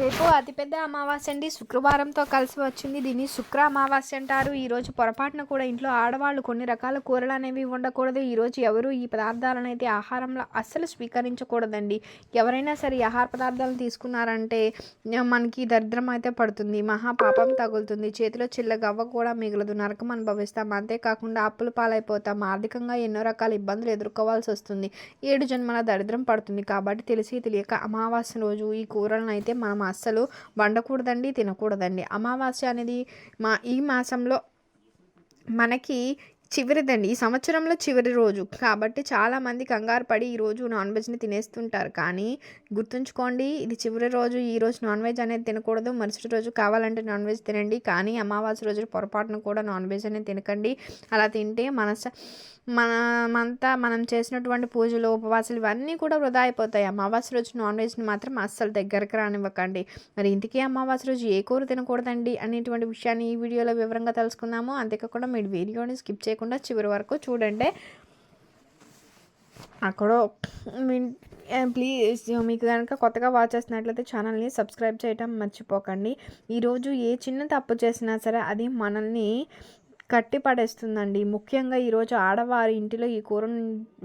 రేపు అతిపెద్ద అమావాస్య అండి. శుక్రవారంతో కలిసి వచ్చింది దీన్ని శుక్ర అమావాస్య అంటారు. ఈరోజు పొరపాటున కూడా ఇంట్లో ఆడవాళ్ళు కొన్ని రకాల కూరలు అనేవి ఉండకూడదు ఈరోజు ఎవరు ఈ పదార్థాలను అయితే ఆహారంలో అస్సలు స్వీకరించకూడదండి. ఎవరైనా సరే ఆహార పదార్థాలను తీసుకున్నారంటే మనకి దరిద్రం అయితే పడుతుంది. మహాపాపం తగులుతుంది. చేతిలో చిల్ల గవ్వ కూడా మిగలదు. నరకం అనుభవిస్తాం. అంతేకాకుండా అప్పుల పాలైపోతాం. ఆర్థికంగా ఎన్నో రకాల ఇబ్బందులు ఎదుర్కోవాల్సి వస్తుంది. ఏడు జన్మల దరిద్రం పడుతుంది. కాబట్టి తెలిసి తెలియక అమావాస్య రోజు ఈ కూరలను అయితే మనం అస్సలు వండకూడదండి తినకూడదండి. అమావాస్య అనేది మా ఈ మాసంలో మనకి చివరిదండి. ఈ సంవత్సరంలో చివరి రోజు. కాబట్టి చాలామంది కంగారు పడి ఈరోజు నాన్ వెజ్ని తినేస్తుంటారు. కానీ గుర్తుంచుకోండి ఇది చివరి రోజు. ఈ రోజు నాన్ వెజ్ అనేది తినకూడదు. మరుసటి రోజు కావాలంటే నాన్ వెజ్ తినండి. కానీ అమావాస్య రోజు పొరపాటున కూడా నాన్ వెజ్ అనేది తినకండి. అలా తింటే మనస మనమంతా మనం చేసినటువంటి పూజలు ఉపవాసాలు ఇవన్నీ కూడా వృధా అయిపోతాయి. అమావాస్య రోజు నాన్ వెజ్ని మాత్రం అస్సలు దగ్గరకు రానివ్వకండి. మరి ఇంతకీ అమావాస్య రోజు ఏ కూర తినకూడదండి అనేటువంటి విషయాన్ని ఈ వీడియోలో వివరంగా తెలుసుకుందాము. అంతేకాకుండా మీరు వీడియోని స్కిప్ చేయకుండా చివరి వరకు చూడండి. అక్కడ ప్లీజ్ మీకు కనుక కొత్తగా వాచ్ చేస్తున్నట్లయితే ఛానల్ని సబ్స్క్రైబ్ చేయటం మర్చిపోకండి. ఈరోజు ఏ చిన్న తప్పు చేసినా సరే అది మనల్ని కట్టి పడేస్తుందండి. ముఖ్యంగా ఈరోజు ఆడవారి ఇంటిలో ఈ కూర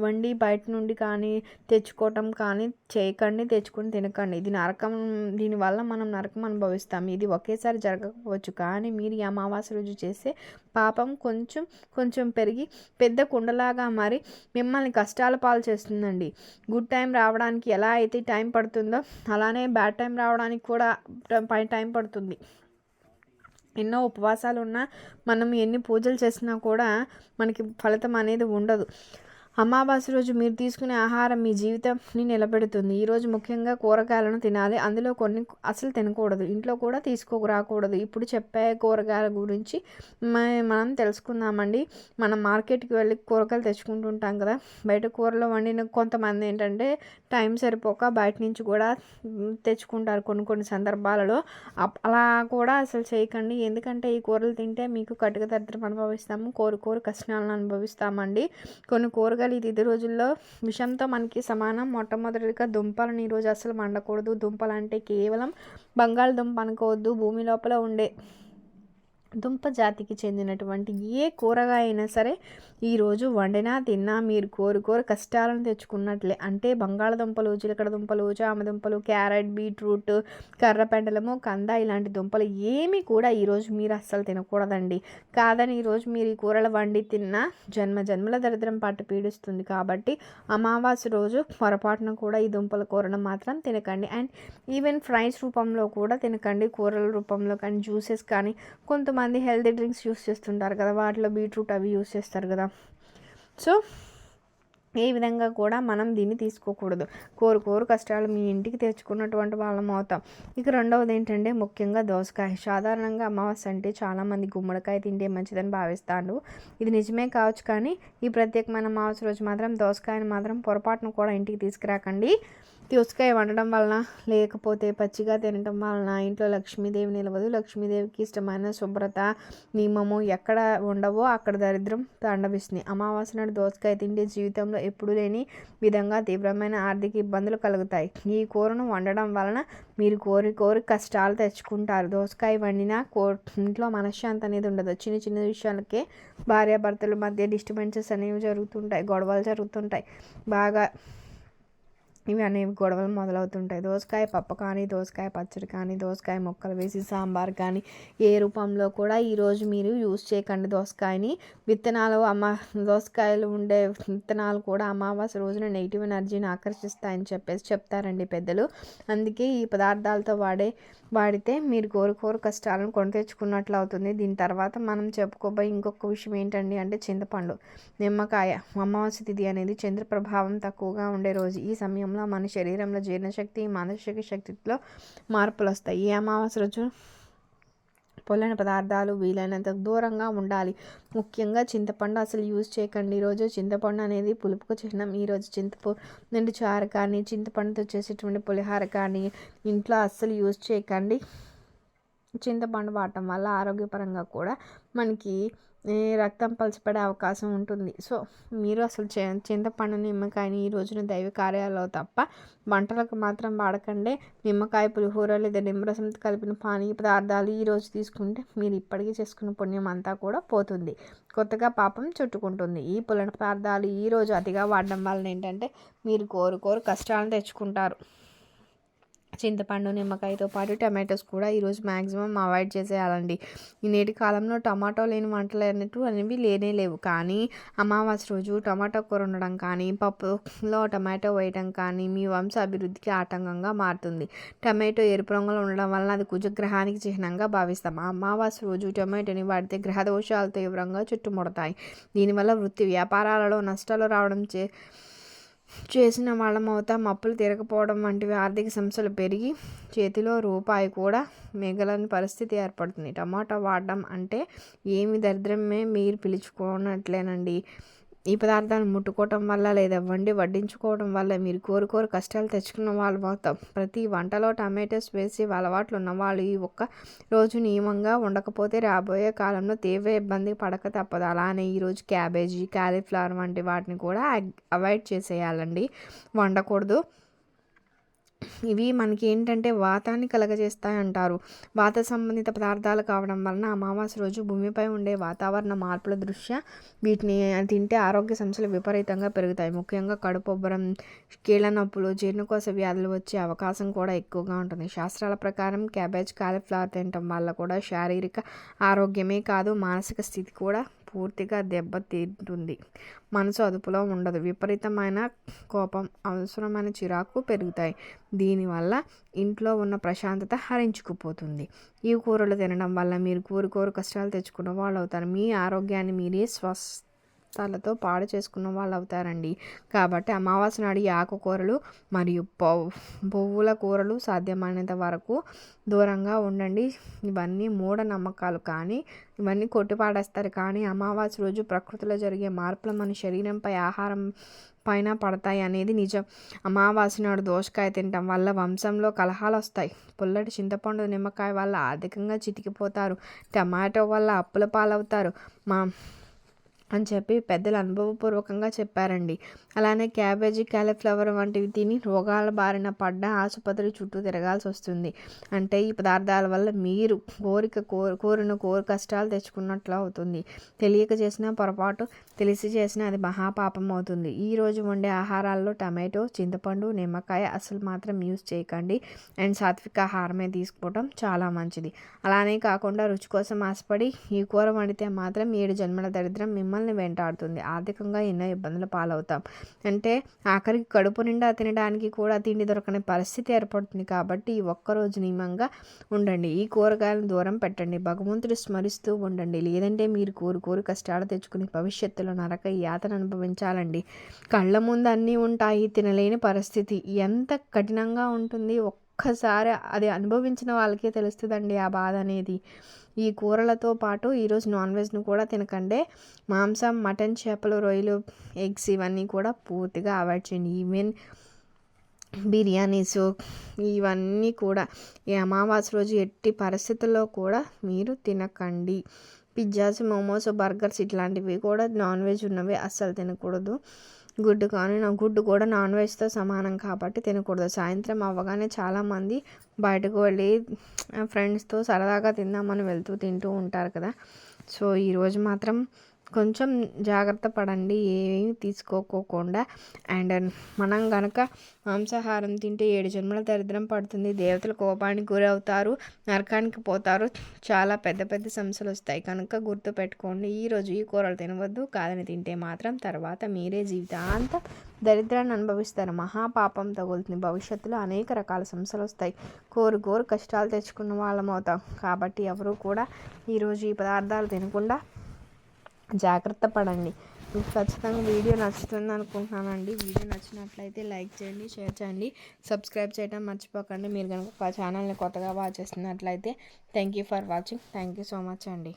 వండి బయట నుండి కానీ తెచ్చుకోవటం కానీ చేయకండి తెచ్చుకొని తినకండి. ఇది నరకం దీనివల్ల మనం నరకం అనుభవిస్తాం. ఇది ఒకేసారి జరగకపోవచ్చు. కానీ మీరు ఈ అమావాస్య రోజు చేసే పాపం కొంచెం కొంచెం పెరిగి పెద్ద కుండలాగా మారి మిమ్మల్ని కష్టాల పాలు చేస్తుందండి. గుడ్ టైం రావడానికి ఎలా అయితే టైం పడుతుందో అలానే బ్యాడ్ టైం రావడానికి కూడా టైం పడుతుంది. ఎన్నో ఉపవాసాలు ఉన్నా మనం ఎన్ని పూజలు చేసినా కూడా మనకి ఫలితం అనేది ఉండదు. అమావాస్య రోజు మీరు తీసుకునే ఆహారం మీ జీవితంని నిలబెడుతుంది. ఈరోజు ముఖ్యంగా కూరగాయలను తినాలి. అందులో కొన్ని అసలు తినకూడదు. ఇంట్లో కూడా తీసుకురాకూడదు ఇప్పుడు చెప్పే కూరగాయల గురించి మనం తెలుసుకుందామండి. మనం మార్కెట్కి వెళ్ళి కూరగాయలు తెచ్చుకుంటుంటాం కదా. బయట కూరలో వండిన కొంతమంది ఏంటంటే టైం సరిపోక బయట నుంచి కూడా తెచ్చుకుంటారు కొన్ని కొన్ని సందర్భాలలో. అలా కూడా అసలు చేయకండి. ఎందుకంటే ఈ కూరలు తింటే మీకు కటుక దరిద్రం అనుభవిస్తాము. కోరు కోరు కష్టాలను అనుభవిస్తామండి. కొన్ని కూరగాయలు కూరగాయలు ఇది రోజుల్లో విషంతో మనకి సమానం. మొట్టమొదటిగా దుంపలను ఈరోజు అసలు వండకూడదు దుంపలు అంటే కేవలం బంగాళదుంప అనుకోవద్దు. భూమి లోపల ఉండే దుంప జాతికి చెందినటువంటి ఏ కూరగాయ అయినా సరే ఈరోజు వండినా తిన్నా మీరు కోరుకోరు కష్టాలను తెచ్చుకున్నట్లే. అంటే బంగాళదుంపలు చిలకడ దుంపలు చామదుంపలు క్యారెట్ బీట్రూట్ కర్రపెండలము కంద ఇలాంటి దుంపలు ఏమి కూడా ఈరోజు మీరు అస్సలు తినకూడదండి. కాదని ఈరోజు మీరు ఈ కూరలు వండి తిన్నా జన్మ జన్మల దరిద్రం పట్టు పీడిస్తుంది కాబట్టి అమావాస్య రోజు పొరపాటున కూడా ఈ దుంపల కూరను మాత్రం తినకండి. అండ్ ఈవెన్ ఫ్రైస్ రూపంలో కూడా తినకండి. కూరల రూపంలో కానీ జ్యూసెస్ కానీ కొంతమంది కొంతమంది హెల్తీ డ్రింక్స్ యూస్ చేస్తుంటారు కదా వాటిలో బీట్రూట్ అవి యూస్ చేస్తారు కదా. సో ఏ విధంగా కూడా మనం దీన్ని తీసుకోకూడదు. కోరు కోరు కష్టాలు మీ ఇంటికి తెచ్చుకున్నటువంటి వాళ్ళం అవుతాం ఇక రెండవది ఏంటంటే ముఖ్యంగా దోసకాయ. సాధారణంగా అమావాస్య అంటే చాలామంది గుమ్మడికాయ తింటే మంచిదని భావిస్తాండు ఇది నిజమే కావచ్చు కానీ ఈ ప్రత్యేకమైన అమావాస్య రోజు మాత్రం దోసకాయని మాత్రం పొరపాటును కూడా ఇంటికి తీసుకురాకండి. దోసకాయ వండడం వలన లేకపోతే పచ్చిగా తినడం వలన ఇంట్లో లక్ష్మీదేవి నిలవదు. లక్ష్మీదేవికి ఇష్టమైన శుభ్రత నియమము ఎక్కడ ఉండవో అక్కడ దరిద్రం తండవిస్తుంది. అమావాస్య నాడు దోసకాయ తింటే జీవితంలో ఎప్పుడూ లేని విధంగా తీవ్రమైన ఆర్థిక ఇబ్బందులు కలుగుతాయి. ఈ కూరను వండడం వలన మీరు కోరి కోరి కష్టాలు తెచ్చుకుంటారు. దోసకాయ వండినా కో ఇంట్లో మనశ్శాంతి అనేది ఉండదు. చిన్న చిన్న విషయాలకే భార్యాభర్తల మధ్య డిస్టర్బెన్సెస్ అనేవి జరుగుతుంటాయి గొడవలు జరుగుతుంటాయి. బాగా ఇవి అనేవి గొడవలు మొదలవుతుంటాయి. దోసకాయ పప్పు కానీ దోసకాయ పచ్చడి కానీ దోసకాయ ముక్కలు వేసి సాంబార్ కానీ ఏ రూపంలో కూడా ఈరోజు మీరు యూజ్ చేయకండి దోసకాయని. విత్తనాలు అమా దోసకాయలు ఉండే విత్తనాలు కూడా అమావాస్య రోజున నెగిటివ్ ఎనర్జీని ఆకర్షిస్తాయని చెప్పేసి చెప్తారండి పెద్దలు. అందుకే ఈ పదార్థాలతో వాడే వాడితే మీరు కోరుకోరు కష్టాలను కొని తెచ్చుకున్నట్లు అవుతుంది. దీని తర్వాత మనం చెప్పుకోబోయే ఇంకొక విషయం ఏంటండి అంటే చింతపండు నిమ్మకాయ అమావాస్య తిథి అనేది చంద్ర ప్రభావం తక్కువగా ఉండే రోజు. ఈ సమయం సమయంలో మన శరీరంలో జీర్ణశక్తి మానసిక శక్తిలో మార్పులు వస్తాయి ఈ అమావాస్య రోజు పొల్లని పదార్థాలు వీలైనంత దూరంగా ఉండాలి. ముఖ్యంగా చింతపండు అసలు యూజ్ చేయకండి. ఈరోజు చింతపండు అనేది పులుపుకు చిహ్నం. ఈరోజు చింతపండు చారు కానీ చింతపండుతో చేసేటువంటి పులిహార కానీ ఇంట్లో అస్సలు యూజ్ చేయకండి. చింతపండు వాడటం వల్ల ఆరోగ్యపరంగా కూడా మనకి రక్తం పలచబడే అవకాశం ఉంటుంది. సో మీరు అసలు చి చింతపండు నిమ్మకాయని ఈ రోజున దైవ కార్యాలలో తప్ప వంటలకు మాత్రం వాడకండి. నిమ్మకాయ పులిహోర లేదా నిమ్మరసం కలిపిన పానీయ పదార్థాలు ఈరోజు తీసుకుంటే మీరు ఇప్పటికీ చేసుకున్న పుణ్యం అంతా కూడా పోతుంది. కొత్తగా పాపం చుట్టుకుంటుంది. ఈ పులన పదార్థాలు ఈరోజు అతిగా వాడడం వలన ఏంటంటే మీరు కోరు కోరు కష్టాలను తెచ్చుకుంటారు. చింతపండు నిమ్మకాయతో పాటు టమాటోస్ కూడా ఈరోజు మ్యాక్సిమం అవాయిడ్ చేసేయాలండి. ఈ నేటి కాలంలో టమాటో లేని వంటలు అన్నట్టు అనేవి లేనే లేవు. కానీ అమావాస్య రోజు టమాటో కూర ఉండడం కానీ పప్పులో టమాటో వేయడం కానీ మీ వంశ అభివృద్ధికి ఆటంకంగా మారుతుంది. టమాటో ఎరుపు రంగులో ఉండడం వల్ల అది కుజగ్రహానికి చిహ్నంగా భావిస్తాం. అమావాస్య రోజు టమాటోని వాడితే గ్రహదోషాలు తీవ్రంగా చుట్టుముడతాయి. దీనివల్ల వృత్తి వ్యాపారాలలో నష్టాలు రావడం చే చేసిన వాళ్ళం అవుతాం అప్పులు తీరకపోవడం వంటివి ఆర్థిక సమస్యలు పెరిగి చేతిలో రూపాయి కూడా మిగలని పరిస్థితి ఏర్పడుతుంది. టమాటా వాడడం అంటే ఏమి దరిద్రమే మీరు పిలుచుకోనట్లేనండి. ఈ పదార్థాలు ముట్టుకోవటం వల్ల లేదా వండి వడ్డించుకోవడం వల్ల మీరు కోరుకోరు కష్టాలు తెచ్చుకున్న వాళ్ళు మొత్తం ప్రతి వంటలో టమాటోస్ వేసి అలవాట్లు ఉన్నవాళ్ళు ఈ ఒక్క రోజు నియమంగా ఉండకపోతే రాబోయే కాలంలో తీవ్ర ఇబ్బంది పడక తప్పదు. అలానే ఈరోజు క్యాబేజీ క్యాలీఫ్లవర్ వంటి వాటిని కూడా అవాయిడ్ చేసేయాలండి. వండకూడదు. ఇవి మనకి ఏంటంటే వాతాన్ని కలగజేస్తాయి అంటారు వాత సంబంధిత పదార్థాలు కావడం వలన అమావాస్య రోజు భూమిపై ఉండే వాతావరణ మార్పుల దృష్ట్యా వీటిని తింటే ఆరోగ్య సమస్యలు విపరీతంగా పెరుగుతాయి. ముఖ్యంగా కడుపొబ్బరం కీళ్ళ నొప్పులు జీర్ణకోశ వ్యాధులు వచ్చే అవకాశం కూడా ఎక్కువగా ఉంటుంది. శాస్త్రాల ప్రకారం క్యాబేజ్ కాలీఫ్లవర్ తినటం వల్ల కూడా శారీరక ఆరోగ్యమే కాదు మానసిక స్థితి కూడా పూర్తిగా దెబ్బతింటుంది మనసు అదుపులో ఉండదు. విపరీతమైన కోపం అవసరమైన చిరాకు పెరుగుతాయి. దీనివల్ల ఇంట్లో ఉన్న ప్రశాంతత హరించుకుపోతుంది. ఈ కూరలు తినడం వల్ల మీరు కోరు కష్టాలు తెచ్చుకున్న వాళ్ళు అవుతారు మీ ఆరోగ్యాన్ని మీరే స్వస్ తలతో పాడు చేసుకున్న వాళ్ళు అవుతారండి కాబట్టి అమావాస్య నాడు ఆకుకూరలు మరియు పువ్వుల కూరలు సాధ్యమైనంత వరకు దూరంగా ఉండండి. ఇవన్నీ మూఢనమ్మకాలు కానీ ఇవన్నీ కొట్టిపాడేస్తారు కానీ అమావాస్య రోజు ప్రకృతిలో జరిగే మార్పులు మన శరీరంపై ఆహారం పైన పడతాయి అనేది నిజం. అమావాస్య నాడు దోసకాయ తినటం వల్ల వంశంలో కలహాలు వస్తాయి. పుల్లటి చింతపండు నిమ్మకాయ వల్ల ఆర్థికంగా చితికిపోతారు. టమాటో వల్ల అప్పుల పాలవుతారు. మా అని చెప్పి పెద్దలు అనుభవపూర్వకంగా చెప్పారండి. అలానే క్యాబేజీ క్యాలీఫ్లవర్ వంటివి తిని రోగాల బారిన పడ్డ ఆసుపత్రి చుట్టూ తిరగాల్సి వస్తుంది. అంటే ఈ పదార్థాల వల్ల మీరు కోరిక కోరిన కోరి కష్టాలు తెచ్చుకున్నట్లు అవుతుంది. తెలియక చేసిన పొరపాటు తెలిసి చేసిన అది మహాపాపం అవుతుంది. ఈ రోజు వండే ఆహారాల్లో టమాటో చింతపండు నిమ్మకాయ అసలు మాత్రం యూజ్ చేయకండి. అండ్ సాత్విక ఆహారమే తీసుకోవడం చాలా మంచిది. అలానే కాకుండా రుచి కోసం ఆశపడి ఈ కూర వండితే మాత్రం ఏడు జన్మల దరిద్రం మిమ్మల్ని మనల్ని వెంటాడుతుంది. ఆర్థికంగా ఎన్నో ఇబ్బందులు పాలవుతాం. అంటే ఆఖరికి కడుపు నిండా తినడానికి కూడా తిండి దొరకని పరిస్థితి ఏర్పడుతుంది కాబట్టి ఈ ఒక్కరోజు నియమంగా ఉండండి. ఈ కూరగాయలను దూరం పెట్టండి. భగవంతుడు స్మరిస్తూ ఉండండి. లేదంటే మీరు కోరు కోరు కష్టాలు తెచ్చుకుని భవిష్యత్తులో నరక యాతను అనుభవించాలండి. కళ్ళ ముందు అన్నీ ఉంటాయి. తినలేని పరిస్థితి. ఎంత కఠినంగా ఉంటుంది. ఒక్కసారి అది అనుభవించిన వాళ్ళకే తెలుస్తుందండి ఆ బాధ అనేది. ఈ కూరలతో పాటు ఈరోజు నాన్ వెజ్ను కూడా తినకండి మాంసం మటన్ చేపలు రొయ్యలు ఎగ్స్ ఇవన్నీ కూడా పూర్తిగా అవాయిడ్ చేయండి. ఈవెన్ బిర్యానీస్ ఇవన్నీ కూడా ఈ అమావాస్య రోజు ఎట్టి పరిస్థితుల్లో కూడా మీరు తినకండి. పిజ్జాస్ మోమోస్ బర్గర్స్ ఇట్లాంటివి కూడా నాన్ వెజ్ ఉన్నవి అస్సలు తినకూడదు. గుడ్డు కానీ నా గుడ్డు కూడా నాన్ వెజ్తో సమానం కాబట్టి తినకూడదు. సాయంత్రం అవ్వగానే చాలామంది బయటకు వెళ్ళి ఫ్రెండ్స్తో సరదాగా తిందామని వెళ్తూ తింటూ ఉంటారు కదా. సో ఈరోజు మాత్రం కొంచెం జాగ్రత్త పడండి ఏమీ తీసుకోకోకుండా. అండ్ మనం కనుక మాంసాహారం తింటే ఏడు జన్మల దరిద్రం పడుతుంది. దేవతల కోపానికి గురవుతారు నరకానికి పోతారు. చాలా పెద్ద పెద్ద సమస్యలు వస్తాయి. కనుక గుర్తు పెట్టుకోండి ఈరోజు ఈ కూరలు తినవద్దు కాదని తింటే మాత్రం తర్వాత మీరే జీవితాంతం దరిద్రాన్ని అనుభవిస్తారు. మహాపాపం తగులుతుంది. భవిష్యత్తులో అనేక రకాల సమస్యలు వస్తాయి. కోరు కోరు కష్టాలు తెచ్చుకున్న వాళ్ళం అవుతాం కాబట్టి ఎవరు కూడా ఈరోజు ఈ పదార్థాలు తినకుండా జాగ్రత్త పడండి. మీకు ఖచ్చితంగా వీడియో నచ్చుతుంది అనుకుంటున్నానండి. వీడియో నచ్చినట్లయితే లైక్ చేయండి షేర్ చేయండి. సబ్స్క్రైబ్ చేయడం మర్చిపోకండి. మీరు కనుక ఛానల్ని కొత్తగా వాచ్ చేస్తున్నట్లయితే thank you for watching. Thank you so much అండి.